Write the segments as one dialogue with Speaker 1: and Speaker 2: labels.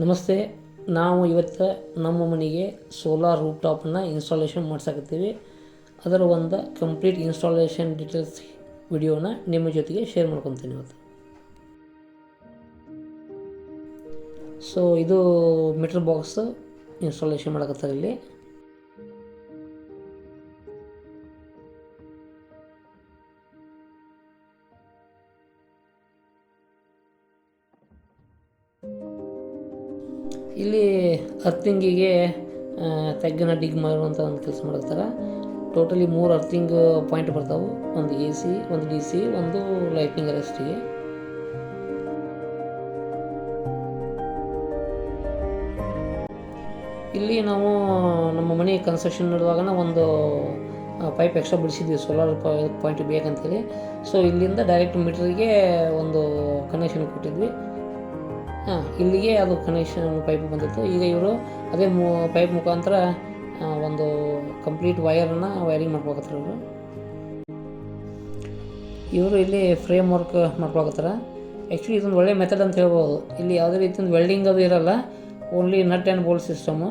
Speaker 1: ನಮಸ್ತೆ, ನಾವು ಇವತ್ತು ನಮ್ಮ ಮನೆಗೆ ಸೋಲಾರ್ ರೂಪ್ ಟಾಪನ್ನು ಇನ್ಸ್ಟಾಲೇಷನ್ ಮಾಡ್ಸಕತ್ತೀವಿ. ಅದರ ಒಂದು ಕಂಪ್ಲೀಟ್ ಇನ್ಸ್ಟಾಲೇಷನ್ ಡೀಟೇಲ್ಸ್ ವಿಡಿಯೋನ ನಿಮ್ಮ ಜೊತೆಗೆ ಶೇರ್ ಮಾಡ್ಕೊತೀನಿ ಇವತ್ತು. ಸೊ ಇದು ಮೀಟರ್ ಬಾಕ್ಸ್ ಇನ್ಸ್ಟಾಲೇಷನ್ ಮಾಡಕತ್ತಾರೆ ಇಲ್ಲಿ. ಇಲ್ಲಿ ಅರ್ಥಿಂಗಿಗೆ ತಗ್ಗನ ಡಿಗ್ ಮಾಡುವಂಥ ಒಂದು ಕೆಲಸ ಮಾಡಿರ್ತಾರೆ ಟೋಟಲಿ ಮೂರು ಅರ್ಥಿಂಗ್ ಪಾಯಿಂಟ್ ಬರ್ತಾವೆ. ಒಂದು ಎ ಸಿ ಒಂದು ಡಿ ಸಿ ಒಂದು ಲೈಟ್ನಿಂಗ್ ಅರೆಸ್ಟಿಗೆ ಇಲ್ಲಿ ನಾವು ನಮ್ಮ ಮನೆ ಕನ್ಸ್ಟ್ರಕ್ಷನ್ ನಡೆಯುವಾಗ ಒಂದು ಪೈಪ್ ಎಕ್ಸ್ಟ್ರಾ ಬಿಡಿಸಿದ್ವಿ ಸೋಲಾರ್ ಪಾಯಿಂಟ್ ಬೇಕಂತೇಳಿ. ಸೊ ಇಲ್ಲಿಂದ ಡೈರೆಕ್ಟ್ ಮೀಟ್ರಿಗೆ ಒಂದು ಕನೆಕ್ಷನ್ ಕೊಟ್ಟಿದ್ವಿ. ಹಾಂ. ಇಲ್ಲಿಗೆ ಅದು ಕನೆಕ್ಷನ್ ಪೈಪ್ ಬಂದಿತ್ತು. ಈಗ ಇವರು ಅದೇ ಮು ಪೈಪ್ ಮುಖಾಂತರ ಒಂದು ಕಂಪ್ಲೀಟ್ ವಯರನ್ನು ವೈರಿಂಗ್ ಮಾಡ್ಕೊಳಕತ್ತಾರೆ ಇವರು. ಇವರು ಇಲ್ಲಿ ಫ್ರೇಮ್ ವರ್ಕ್ ಮಾಡ್ಕೊಳಕತ್ತಾರ. ಆ್ಯಕ್ಚುಲಿ ಇದೊಂದು ಒಳ್ಳೆ ಮೆಥಡ್ ಅಂತ ಹೇಳ್ಬೋದು. ಇಲ್ಲಿ ಯಾವುದೇ ರೀತಿಯಿಂದ ವೆಲ್ಡಿಂಗ್ ಅದು ಇರೋಲ್ಲ. Only nut and bolt system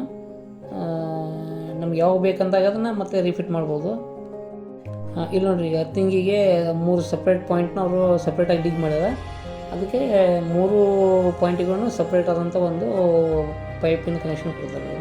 Speaker 1: ನಮ್ಗೆ ಯಾವಾಗ ಬೇಕಂದಾಗ ಅದನ್ನು ಮತ್ತೆ ರಿಫಿಟ್ ಮಾಡ್ಬೋದು. ಇಲ್ಲಿ ನೋಡ್ರಿ ಈಗ ತಿಂಗಿಗೆ ಮೂರು ಸಪ್ರೇಟ್ ಪಾಯಿಂಟ್ನ ಅವರು ಸಪ್ರೇಟಾಗಿ ಡಿಗ್ ಮಾಡ್ಯಾರ. ಅದಕ್ಕೆ ಮೂರು ಪಾಯಿಂಟ್ಗಳನ್ನು ಸಪ್ರೇಟ್ ಆದಂಥ ಒಂದು ಪೈಪಿನ ಕನೆಕ್ಷನ್ ಕೊಡ್ತಾರೆ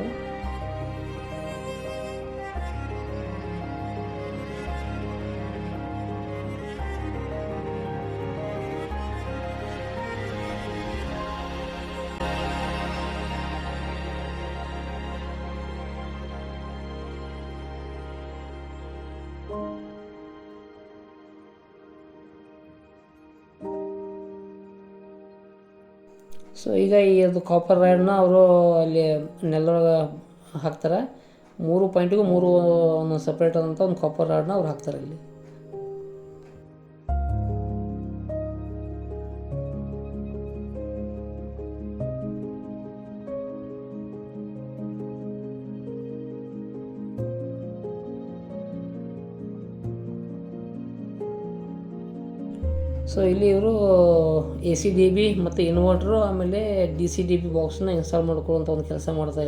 Speaker 1: ಸೊ ಈಗ ಈ ಅದು ಕಾಪರ್ ವೈರ್ನ ಅವರು ಅಲ್ಲಿ ನೆಲದೊಳಗೆ ಹಾಕ್ತಾರೆ. ಮೂರು ಪಾಯಿಂಟಿಗೂ ಮೂರು, ಒಂದು ಸಪ್ರೇಟ್ ಆದಂಥ ಒಂದು ಕಾಪರ್ ರಾಡ್ನ ಅವ್ರು ಹಾಕ್ತಾರೆ ಇಲ್ಲಿ. ಸೊ ಇಲ್ಲಿ ಇವರು ಎ ಸಿ ಡಿ ಬಿ ಮತ್ತು ಇನ್ವರ್ಟ್ರು ಆಮೇಲೆ ಡಿ ಸಿ ಡಿ ಬಿ ಬಾಕ್ಸ್ನ ಇನ್ಸ್ಟಾಲ್ ಮಾಡ್ಕೊಳ್ಳುವಂಥ ಒಂದು ಕೆಲಸ ಮಾಡ್ತಾ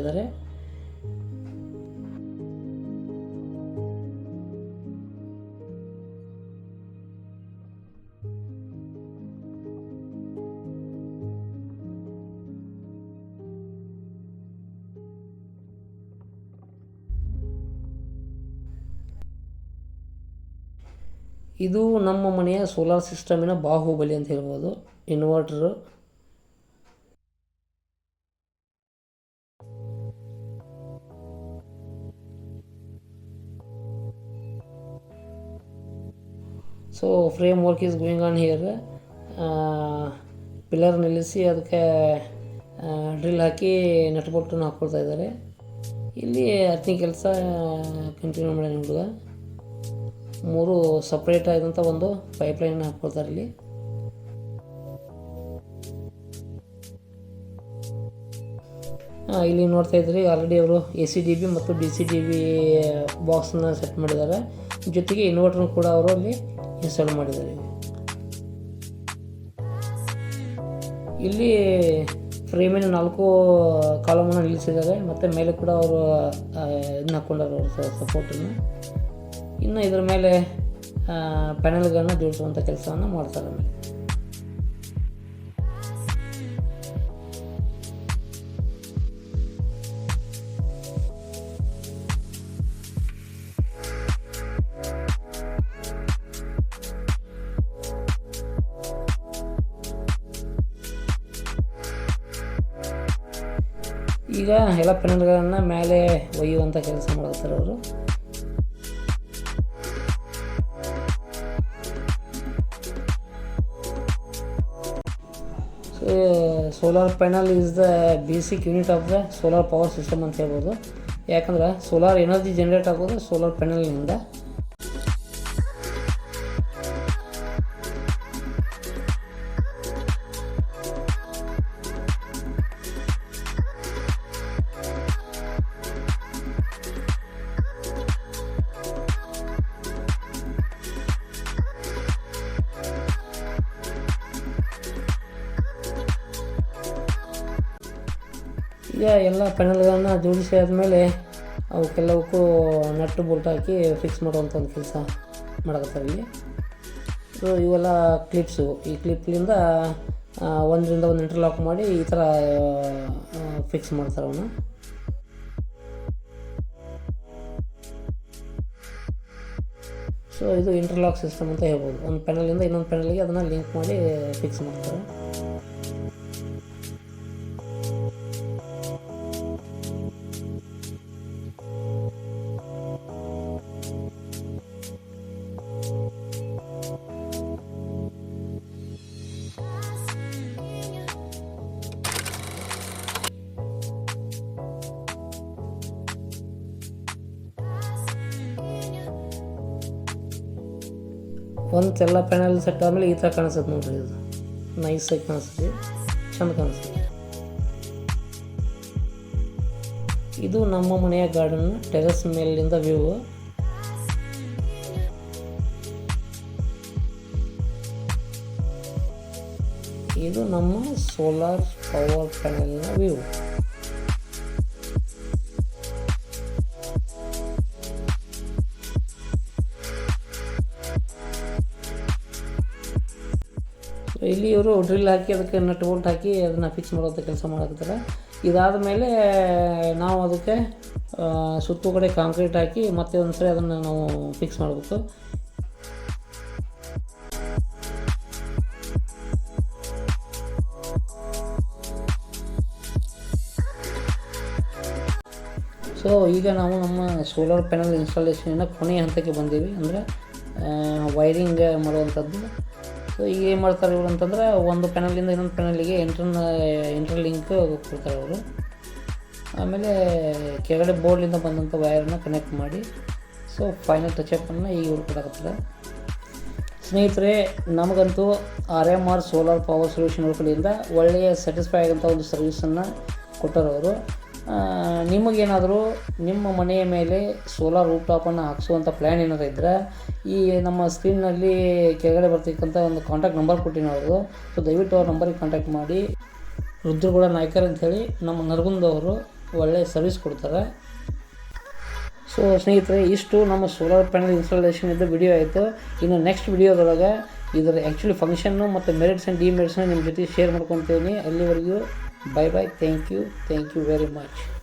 Speaker 1: ಇದು ನಮ್ಮ ಮನೆಯ ಸೋಲಾರ್ ಸಿಸ್ಟಮಿನ ಬಾಹುಬಲಿ ಅಂತ ಹೇಳ್ಬೋದು. Inverter so framework is going on here pillar ನಿಲ್ಲಿಸಿ ಅದಕ್ಕೆ ಡ್ರಿಲ್ ಹಾಕಿ ನಟ್ಬೋಲ್ಟನ್ನು ಹಾಕ್ಕೊಳ್ತಾ ಇದ್ದಾರೆ. ಇಲ್ಲಿ ಹತ್ತನೇ ಕೆಲಸ ಕಂಟಿನ್ಯೂ ಮಾಡಿ ಹುಡುಗ. ಮೂರು ಸಪ್ರೇಟ್ ಆದಂಥ ಒಂದು ಪೈಪ್ಲೈನ್ ಹಾಕ್ಕೊಳ್ತಾರೆ ಇಲ್ಲಿ ಇಲ್ಲಿ ನೋಡ್ತಾ ಇದ್ರಿ ಆಲ್ರೆಡಿ ಅವರು ಎ ಸಿ ಡಿ ಬಿ ಮತ್ತು ಡಿ ಸಿ ಡಿ ಬಿ ಬಾಕ್ಸ್ನ ಸೆಟ್ ಮಾಡಿದ್ದಾರೆ. ಜೊತೆಗೆ ಇನ್ವರ್ಟರ್ ಕೂಡ ಅವರು ಅಲ್ಲಿ ಇನ್ಸ್ಟಾಲ್ ಮಾಡಿದ್ದಾರೆ. ಇಲ್ಲಿ ಫ್ರೇಮಿನ ನಾಲ್ಕು ಕಾಲಮನ್ನು ನಿಲ್ಲಿಸಿದ್ದಾರೆ, ಮತ್ತು ಮೇಲೆ ಕೂಡ ಅವರು ಇದನ್ನ ಹಾಕ್ಕೊಂಡಾರೆ ಅವರು ಸಪೋರ್ಟನ್ನು ಇನ್ನು ಇದರ ಮೇಲೆ ಪ್ಯಾನಲ್ಗಳನ್ನು ಜೋಡಿಸುವಂಥ ಕೆಲಸವನ್ನು ಮಾಡ್ತಾರೆ ಆಮೇಲೆ. ಈಗ ಎಲ್ಲ ಪ್ಯಾನೆಲ್ಗಳನ್ನು ಮೇಲೆ ಒಯ್ಯುವಂಥ ಕೆಲಸ ಮಾಡ್ತಾರೆ ಅವರು. Solar panel is the basic unit of the solar power system ಅಂತ ಹೇಳ್ಬೋದು. ಯಾಕಂದ್ರೆ ಸೋಲಾರ್ ಎನರ್ಜಿ ಜನ್ರೇಟ್ ಆಗೋದು ಸೋಲಾರ್ ಪ್ಯಾನಲ್ನಿಂದ ಈಗ ಎಲ್ಲ ಪ್ಯಾನಲ್ಗಳನ್ನು ಜೋಡಿಸಿ ಆದಮೇಲೆ ಅವಕ್ಕೆಲ್ಲವಕ್ಕೂ ನಟ್ಟು ಬೋಲ್ಟ್ ಹಾಕಿ ಫಿಕ್ಸ್ ಮಾಡುವಂಥ ಒಂದು ಕೆಲಸ ಮಾಡಕತ್ತಾರೆ ಇಲ್ಲಿ. ಸೊ ಇವೆಲ್ಲ ಕ್ಲಿಪ್ಸು ಈ ಕ್ಲಿಪ್ಲಿಂದ ಒಂದರಿಂದ ಒಂದು ಇಂಟರ್ಲಾಕ್ ಮಾಡಿ ಈ ಥರ ಫಿಕ್ಸ್ ಮಾಡ್ತಾರೆ ಅವನು. ಸೊ ಇದು ಇಂಟರ್ಲಾಕ್ ಸಿಸ್ಟಮ್ ಅಂತ ಹೇಳ್ಬೋದು. ಒಂದು ಪೆನಲಿಂದ ಇನ್ನೊಂದು ಪ್ಯಾನಲ್ಗೆ ಅದನ್ನು ಲಿಂಕ್ ಮಾಡಿ ಫಿಕ್ಸ್ ಮಾಡ್ತಾರೆ. ಒಂದು ಎಲ್ಲ ಪ್ಯಾನಲ್ ಸೆಟ್ ಆದಮೇಲೆ ಈ ಥರ ಕಾಣಿಸುತ್ತೆ ನೋಡ್ರಿ ಇದು. ನೈಸಾಗಿ ಕಾಣಿಸ್ತದೆ ಚೆಂದ ಕಾಣಿಸ್ತದೆ ಇದು ನಮ್ಮ ಮನೆಯ ಗಾರ್ಡನ್ ಟೆರೆಸ್ ಮೇಲಿಂದ ವ್ಯೂ ಇದು ನಮ್ಮ ಸೋಲಾರ್ ಪವರ್ ಪ್ಯಾನೆಲ್ನ ವ್ಯೂ ಇಲ್ಲಿ ಇವರು ಡ್ರಿಲ್ ಹಾಕಿ ಅದಕ್ಕೆ ನಟ್ ಬೋಲ್ಟ್ ಹಾಕಿ ಅದನ್ನು ಫಿಕ್ಸ್ ಮಾಡೋಂಥ ಕೆಲಸ ಮಾಡಕತ್ತಾರೆ. ಇದಾದ ಮೇಲೆ ನಾವು ಅದಕ್ಕೆ ಸುತ್ತು ಕಡೆ ಕಾಂಕ್ರೀಟ್ ಹಾಕಿ ಮತ್ತೆ ಒಂದು ಸರಿ ಅದನ್ನು ನಾವು ಫಿಕ್ಸ್ ಮಾಡಬೇಕು. ಸೊ ಈಗ ನಾವು ನಮ್ಮ ಸೋಲಾರ್ ಪ್ಯಾನಲ್ ಇನ್ಸ್ಟಾಲೇಷನ್ನ ಕೊನೆಯ ಹಂತಕ್ಕೆ ಬಂದೀವಿ. ಅಂದರೆ ವೈರಿಂಗ್ ಮಾಡುವಂಥದ್ದು. ಸೊ ಈಗ ಏನು ಮಾಡ್ತಾರೆ ಇವರು ಅಂತಂದ್ರೆ ಒಂದು ಪ್ಯಾನಲಿಂದ ಇನ್ನೊಂದು ಪ್ಯಾನಲಿಗೆ ಇಂಟರ್ನ ಇಂಟರ್ ಲಿಂಕ್ ಕೊಡ್ತಾರೆ ಅವರು. ಆಮೇಲೆ ಕೆಳಗಡೆ ಬೋರ್ಡ್ಲಿಂದ ಬಂದಂಥ ವೈರನ್ನ ಕನೆಕ್ಟ್ ಮಾಡಿ ಸೊ ಫೈನಲ್ ಟಚಪ್ಪನ್ನು ಈಗ ಇವ್ರು ಕೊಡಕತ್ತಾರೆ ಸ್ನೇಹಿತರೆ, ನಮಗಂತೂ R M R solar power solution ಕಡೆಯಿಂದ ಒಳ್ಳೆಯ ಸ್ಯಾಟಿಸ್ಫೈ ಆಗೋಂಥ ಒಂದು ಸರ್ವಿಸನ್ನು ಕೊಟ್ಟರು ಅವರು. ನಿಮಗೇನಾದರೂ ನಿಮ್ಮ ಮನೆಯ ಮೇಲೆ ಸೋಲಾರ್ ರೂಪ್ ಟಾಪನ್ನು ಹಾಕ್ಸುವಂಥ ಪ್ಲ್ಯಾನ್ ಏನಾದರೂ ಇದ್ದರೆ ಈ ನಮ್ಮ ಸ್ಕ್ರೀನ್ನಲ್ಲಿ ಕೆಳಗಡೆ ಬರ್ತಕ್ಕಂಥ ಒಂದು ಕಾಂಟ್ಯಾಕ್ಟ್ ನಂಬರ್ ಕೊಟ್ಟಿನಿ ಅವರು ಸೊ ದಯವಿಟ್ಟು ಅವ್ರ ನಂಬರಿಗೆ ಕಾಂಟ್ಯಾಕ್ಟ್ ಮಾಡಿ. ರುದ್ರಗೌಡ ನಾಯ್ಕರ್ ಅಂಥೇಳಿ ನಮ್ಮ ನರಗುಂದವರು ಒಳ್ಳೆಯ ಸರ್ವಿಸ್ ಕೊಡ್ತಾರೆ. ಸೊ ಸ್ನೇಹಿತರೆ, ಇಷ್ಟು ನಮ್ಮ ಸೋಲಾರ್ ಪ್ಯಾನಲ್ ಇನ್ಸ್ಟಾಲೇಷನ್ ಇದ್ದ ವಿಡಿಯೋ ಆಯಿತು. ಇನ್ನು ನೆಕ್ಸ್ಟ್ ವಿಡಿಯೋದೊಳಗೆ ಇದರ ಆ್ಯಕ್ಚುಲಿ ಫಂಕ್ಷನ್ನು ಮತ್ತು ಮೆರಿಟ್ಸ್ ಆ್ಯಂಡ್ ಡಿಮೆರಿಟ್ಸ್ನ ನಿಮ್ಮ ಜೊತೆ ಶೇರ್ ಮಾಡ್ಕೊತೀನಿ. ಅಲ್ಲಿವರೆಗೂ Bye bye. Thank you. Thank you very much.